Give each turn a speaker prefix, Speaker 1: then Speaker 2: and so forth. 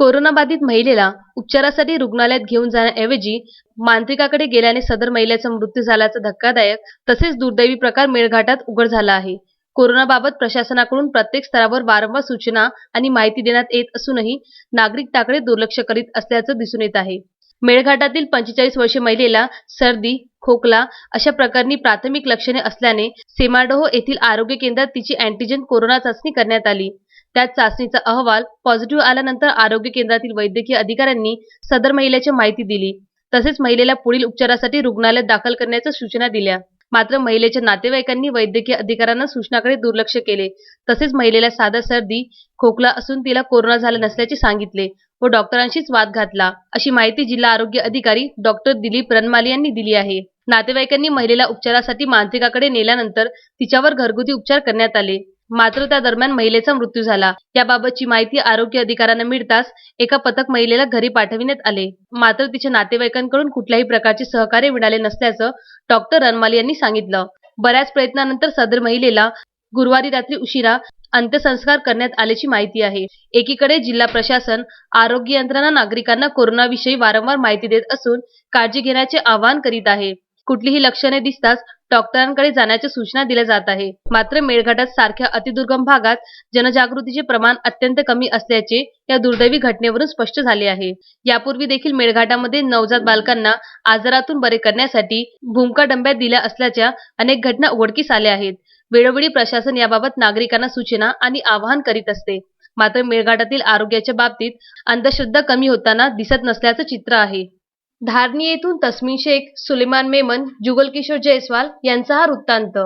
Speaker 1: कोरोनाबाधित महिलेला उपचारासाठी रुग्णालयात घेऊन जाण्याऐवजी मांत्रिकाकडे गेल्याने सदर महिलेचा मृत्यू झाल्याचा धक्कादायक तसेच दुर्दैवी प्रकार मेळघाटात उघड झाला आहे. कोरोनाबाबत प्रशासनाकडून प्रत्येक स्तरावर वारंवार सूचना आणि माहिती देण्यात येत असूनही नागरिक त्याकडे दुर्लक्ष करीत असल्याचं दिसून येत आहे. मेळघाटातील पंचेचाळीस वर्षीय महिलेला सर्दी खोकला अशा प्रकारनी प्राथमिक लक्षणे असल्याने सेमाडोह येथील आरोग्य केंद्रात तिची अँटीजेन कोरोना चाचणी करण्यात आली. त्यात चाचणीचा अहवाल पॉझिटिव्ह आल्यानंतर आरोग्य केंद्रातील वैद्यकीय अधिकाऱ्यांनी सदर महिलेची माहिती दिली. तसेच महिलेला पुढील उपचारासाठी रुग्णालयात दाखल करण्याच्या सूचना दिल्या. मात्र महिलेच्या नातेवाईकांनी वैद्यकीय अधिकाऱ्यांना सूचनाकडे दुर्लक्ष केले. तसेच महिलेला साधा सर्दी खोकला असून तिला कोरोना झाला नसल्याचे सांगितले व डॉक्टरांशीच वाद घातला अशी माहिती जिल्हा आरोग्य अधिकारी डॉक्टर दिलीप रनमाली यांनी दिली आहे. नातेवाईकांनी महिलेला उपचारासाठी मानसिकाकडे नेल्यानंतर तिच्यावर घरगुती उपचार करण्यात आले. मात्र त्या दरम्यान महिलेचा मृत्यू झाला. याबाबतची माहिती आरोग्य अधिकाऱ्यांना मिळताच एका पथक महिलेला घरी पाठविण्यात आले. मात्र तिच्या नातेवाईकांकडून कुठल्याही प्रकारचे सहकार्य मिळाले नसल्याचं डॉक्टर रनमाली यांनी सांगितलं. बऱ्याच प्रयत्नानंतर सदर महिलेला गुरुवारी रात्री उशिरा अंत्यसंस्कार करण्यात आल्याची माहिती आहे. एकीकडे जिल्हा प्रशासन आरोग्य यंत्रणा नागरिकांना कोरोनाविषयी वारंवार माहिती देत असून काळजी घेण्याचे आवाहन करीत आहे. कुठलीही लक्षणे दिसताच डॉक्टरांकडे जाण्याच्या सूचना दिल्या जात आहे. मात्र मेळघाटात सारख्या अतिदुर्गम भागात जनजागृतीचे प्रमाण अत्यंत कमी असल्याचे या दुर्दैवी घटनेवरून स्पष्ट झाले आहे. यापूर्वी देखील मेळघाटामध्ये नवजात बालकांना आजारातून बरे करण्यासाठी भूमका डंब्यात दिल्या असल्याच्या अनेक घटना उघडकीस आल्या आहेत. वेळोवेळी प्रशासन याबाबत नागरिकांना सूचना आणि आवाहन करीत असते. मात्र मेळघाटातील आरोग्याच्या बाबतीत अंधश्रद्धा कमी होताना दिसत नसल्याचं चित्र आहे. धारणी येथून तस्मिन शेख सुलेमान मेमन जुगल किशोर जयस्वाल यांचा हा वृत्तांत.